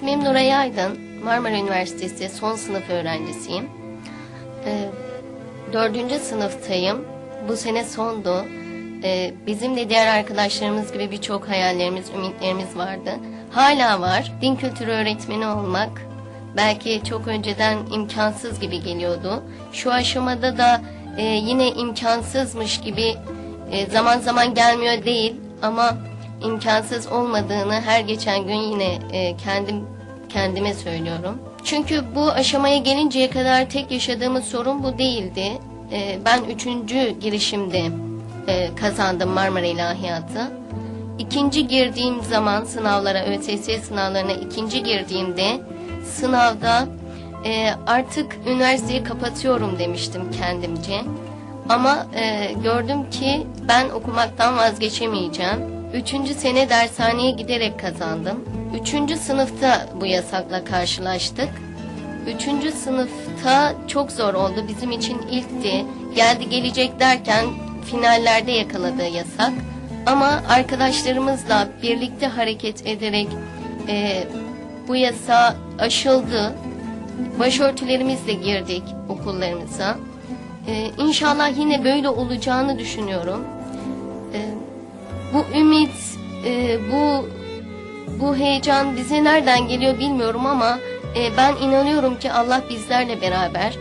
İsmim Nuray Aydın. Marmara Üniversitesi son sınıf öğrencisiyim. Ee, dördüncü sınıftayım. Bu sene sondu. Ee, bizim de diğer arkadaşlarımız gibi birçok hayallerimiz, ümitlerimiz vardı. Hala var. Din kültürü öğretmeni olmak belki çok önceden imkansız gibi geliyordu. Şu aşamada da e, yine imkansızmış gibi e, zaman zaman gelmiyor değil ama imkansız olmadığını her geçen gün yine e, kendim kendime söylüyorum. Çünkü bu aşamaya gelinceye kadar tek yaşadığımız sorun bu değildi. E, ben üçüncü girişimde e, kazandım Marmara İlahiyatı. İkinci girdiğim zaman sınavlara, ÖSS sınavlarına ikinci girdiğimde sınavda e, artık üniversiteyi kapatıyorum demiştim kendimce. Ama e, gördüm ki ben okumaktan vazgeçemeyeceğim. Üçüncü sene dershaneye giderek kazandım. Üçüncü sınıfta bu yasakla karşılaştık. Üçüncü sınıfta çok zor oldu. Bizim için ilkti. Geldi gelecek derken finallerde yakaladığı yasak. Ama arkadaşlarımızla birlikte hareket ederek e, bu yasa aşıldı. Başörtülerimizle girdik okullarımıza. E, inşallah yine böyle olacağını düşünüyorum. Bu ümit, e, bu bu heyecan bize nereden geliyor bilmiyorum ama e, ben inanıyorum ki Allah bizlerle beraber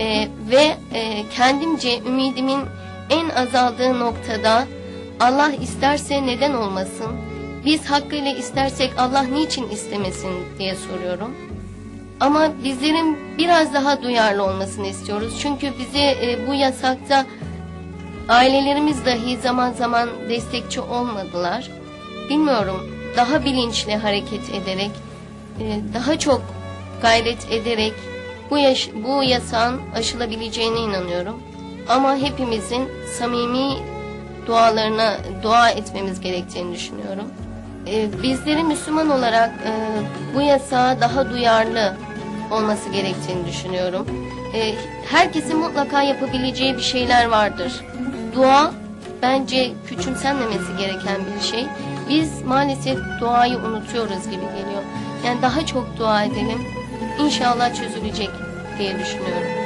E, ve e, kendimce ümidimin en azaldığı noktada Allah isterse neden olmasın? Biz hakkıyla istersek Allah niçin istemesin diye soruyorum. Ama bizlerin biraz daha duyarlı olmasını istiyoruz. Çünkü bize e, bu yasakta ailelerimiz dahi zaman zaman destekçi olmadılar. Bilmiyorum daha bilinçli hareket ederek, e, daha çok gayret ederek bu yaş bu yasağın aşılabileceğine inanıyorum. Ama hepimizin samimi dualarına dua etmemiz gerektiğini düşünüyorum. E, bizleri Müslüman olarak e, bu yasağa daha duyarlı olması gerektiğini düşünüyorum. Herkesin mutlaka yapabileceği bir şeyler vardır. Dua bence küçümsenmemesi gereken bir şey. Biz maalesef duayı unutuyoruz gibi geliyor. Yani daha çok dua edelim. İnşallah çözülecek diye düşünüyorum.